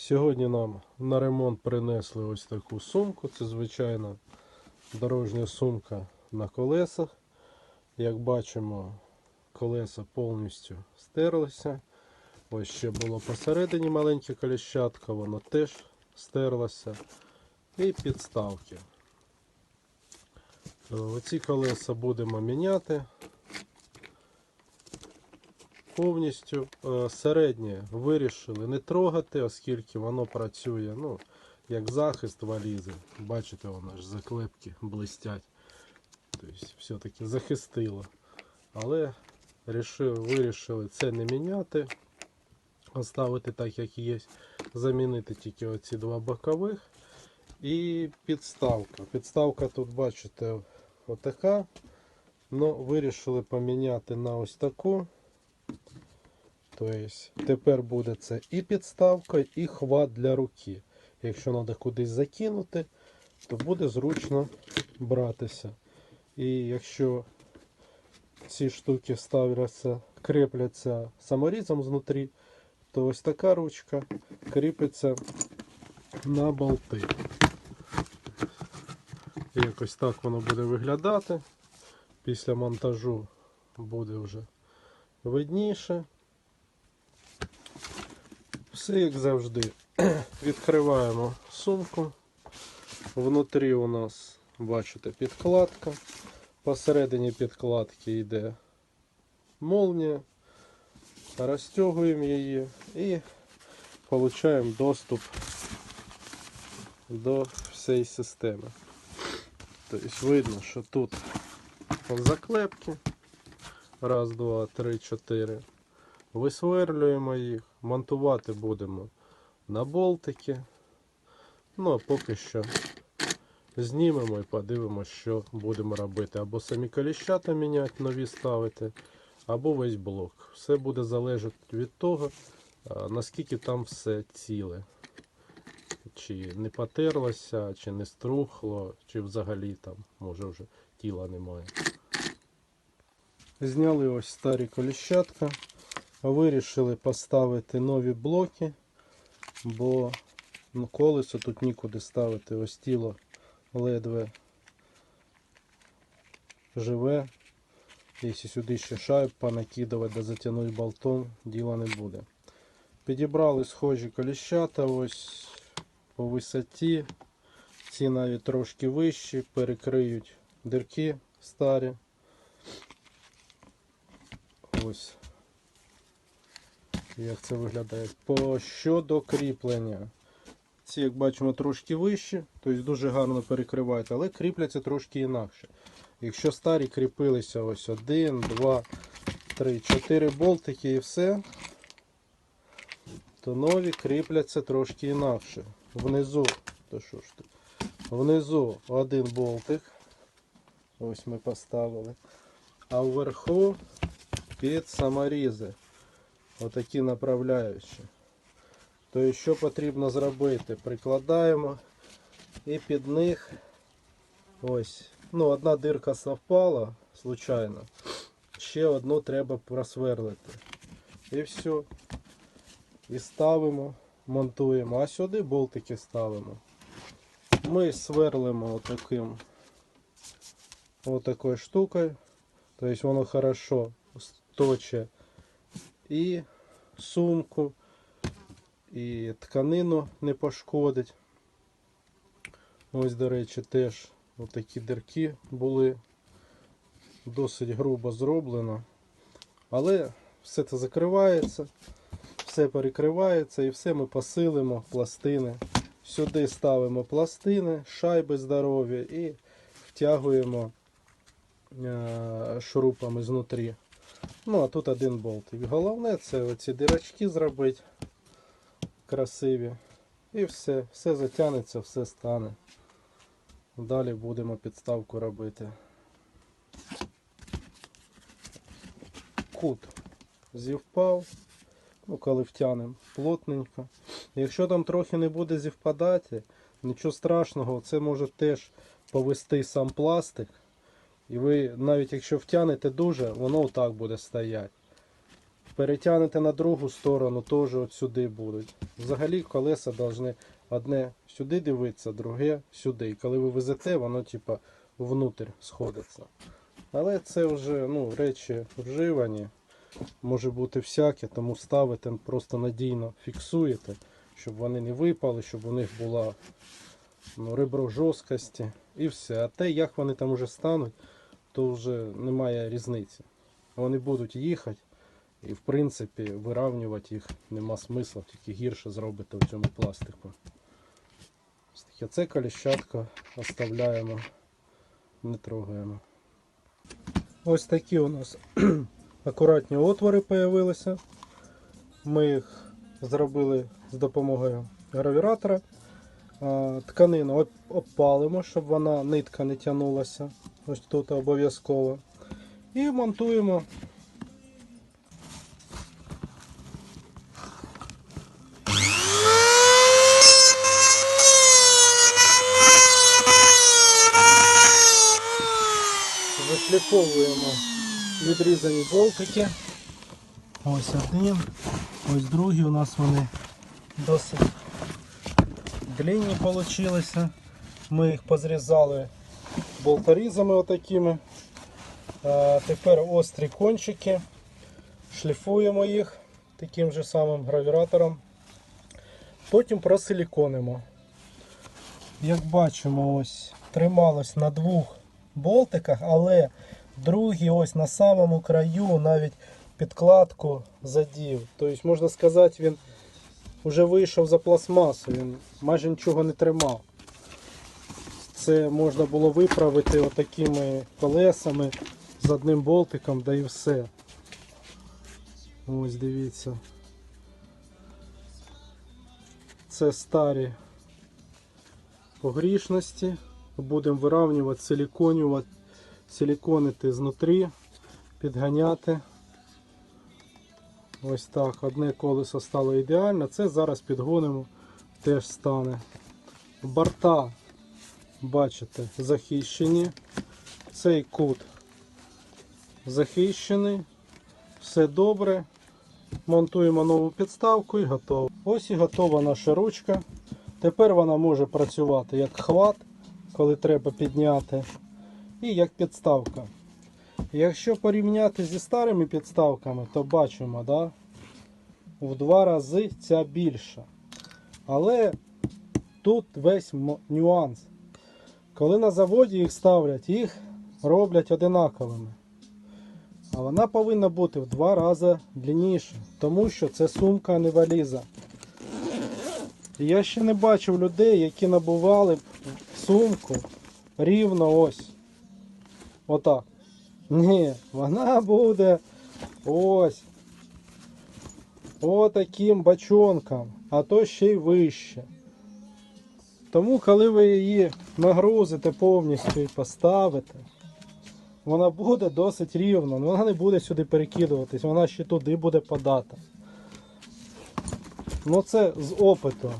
Сьогодні нам на ремонт принесли ось таку сумку. Це звичайна дорожня сумка на колесах. Як бачимо, колеса повністю стерлися. Ось ще було посередині маленьке коліщатка, воно теж стерлося. І підставки. Оці колеса будемо міняти повністю. Е, Середнє вирішили не трогати, оскільки воно працює ну, як захист валізи. Бачите, воно ж заклепки блистять. Тобто все-таки захистило. Але вирішили це не міняти, оставити так, як є. Замінити тільки оці два бокових. І підставка. Підставка тут, бачите, отака. Ну, вирішили поміняти на ось таку. Тобто тепер буде це і підставка, і хват для руки. Якщо треба кудись закинути, то буде зручно братися. І якщо ці штуки ставляться, кріпляться саморізом знутрі, то ось така ручка кріпиться на болти. Якось так воно буде виглядати. Після монтажу буде вже видніше. Все як завжди. Відкриваємо сумку. Внутрі у нас, бачите, підкладка. Посередині підкладки йде молнія. Розтягуємо її і отримуємо доступ до всієї системи. Тобто видно, що тут заклепки. Раз, два, три, чотири. Висверлюємо їх, монтувати будемо на болтики. Ну а поки що знімемо і подивимося, що будемо робити. Або самі коліщата міняти, нові ставити, або весь блок. Все буде залежати від того, наскільки там все ціле. Чи не потерлося, чи не струхло, чи взагалі там, може вже тіла немає. Зняли ось старі коліщатка. Вирішили поставити нові блоки, бо ну, колесо тут нікуди ставити. Ось тіло ледве живе. Якщо сюди ще шайб понакидувати да затягнути болтом, діла не буде. Підібрали схожі коліщата ось по висоті. Ці навіть трошки вищі, перекриють дирки старі. Ось як це виглядає. По щодо кріплення. Ці, як бачимо, трошки вищі, тобто дуже гарно перекривають, але кріпляться трошки інакше. Якщо старі кріпилися ось один, два, три, чотири болтики і все, то нові кріпляться трошки інакше. Внизу, то що ж тут? Внизу один болтик. Ось ми поставили. А вверху під саморізи. Отакі направляючі. То що потрібно зробити? Прикладаємо і під них ось. Ну, одна дирка совпала, случайно. Ще одну треба просверлити. І все. І ставимо, монтуємо. А сюди болтики ставимо. Ми сверлимо отаким отакою штукою. Тобто воно хорошо точить і сумку, і тканину не пошкодить. Ось, до речі, теж такі дирки були. Досить грубо зроблено. Але все це закривається, все перекривається і все ми посилимо пластини. Сюди ставимо пластини, шайби здорові і втягуємо е, шурупами знутрі. Ну, а тут один болтик. Головне це оці дирочки зробити красиві. І все, все затягнеться, все стане. Далі будемо підставку робити. Кут зівпав, ну коли втягнемо плотненько. Якщо там трохи не буде зівпадати, нічого страшного, це може теж повести сам пластик. І ви навіть якщо втягнете дуже, воно отак буде стояти. Перетягнете на другу сторону, теж от сюди будуть. Взагалі колеса повинні одне сюди дивитися, друге сюди. І коли ви везете, воно типа внутрь сходиться. Але це вже ну, речі вживані, може бути всяке, тому ставите просто надійно фіксуєте, щоб вони не випали, щоб у них була ну, ребро жорсткості і все. А те, як вони там вже стануть, то вже немає різниці. Вони будуть їхати, і в принципі виравнювати їх нема смисла, тільки гірше зробите в цьому пластику. Це коліщатка оставляємо, не трогаємо. Ось такі у нас акуратні отвори з'явилися. Ми їх зробили з допомогою гравіратора. Тканину обпалимо, щоб вона нитка не тягнулася. Ось тут обов'язково. І монтуємо. Зашліфовуємо відрізані болтики. Ось один, ось другий у нас вони досить длинні получилися. Ми їх позрізали болторізами отакими. Тепер острі кончики. Шліфуємо їх таким же самим гравіратором. Потім просиліконимо. Як бачимо, ось трималось на двох болтиках, але другий ось на самому краю навіть підкладку задів. Тобто, можна сказати, він вже вийшов за пластмасу, він майже нічого не тримав. Це можна було виправити отакими колесами з одним болтиком, да і все. Ось дивіться. Це старі погрішності. Будемо виравнювати, силіконювати, силіконити знутрі, підганяти. Ось так. Одне колесо стало ідеально. Це зараз підгонимо, теж стане. Борта, бачите, захищені. Цей кут захищений. Все добре. Монтуємо нову підставку і готово. Ось і готова наша ручка. Тепер вона може працювати як хват, коли треба підняти, і як підставка. Якщо порівняти зі старими підставками, то бачимо, да, в два рази ця більша. Але тут весь нюанс. Коли на заводі їх ставлять, їх роблять одинаковими. А вона повинна бути в два рази длинніша, тому що це сумка, а не валіза. І Я ще не бачив людей, які набували б сумку рівно ось. Отак. Ні, вона буде ось. Отаким бачонком, а то ще й вище. Тому, коли ви її нагрузите повністю і поставите, вона буде досить рівна, вона не буде сюди перекидуватись, вона ще туди буде подата. Ну це з опиту.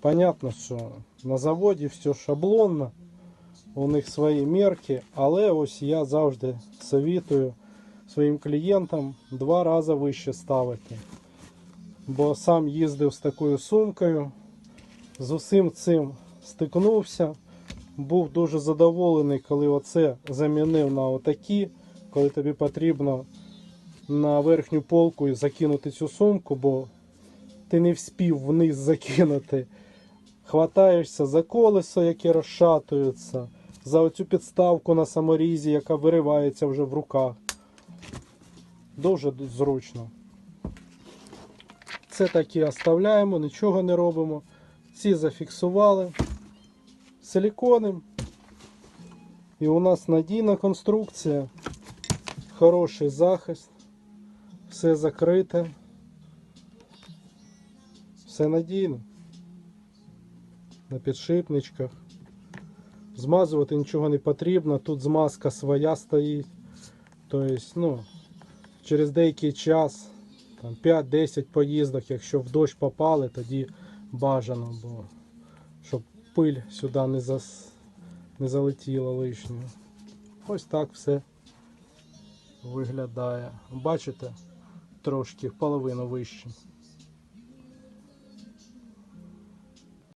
Понятно, що на заводі все шаблонно, у них свої мерки, але ось я завжди совітую своїм клієнтам два рази вище ставити. Бо сам їздив з такою сумкою, з усім цим стикнувся. Був дуже задоволений, коли оце замінив на отакі, коли тобі потрібно на верхню полку закинути цю сумку, бо ти не вспів вниз закинути. Хватаєшся за колесо, яке розшатується, за оцю підставку на саморізі, яка виривається вже в руках. Дуже зручно. Це так і оставляємо, нічого не робимо. Ці зафіксували силіконем. І у нас надійна конструкція, хороший захист, все закрите, все надійно. На підшипничках. Змазувати нічого не потрібно, тут змазка своя стоїть. Тобто, ну, через деякий час, 5-10 поїздок, якщо в дощ попали, тоді бажано, бо щоб пиль сюди не, зас... не залетіла лишньою. Ось так все виглядає. Бачите, трошки, половину вище.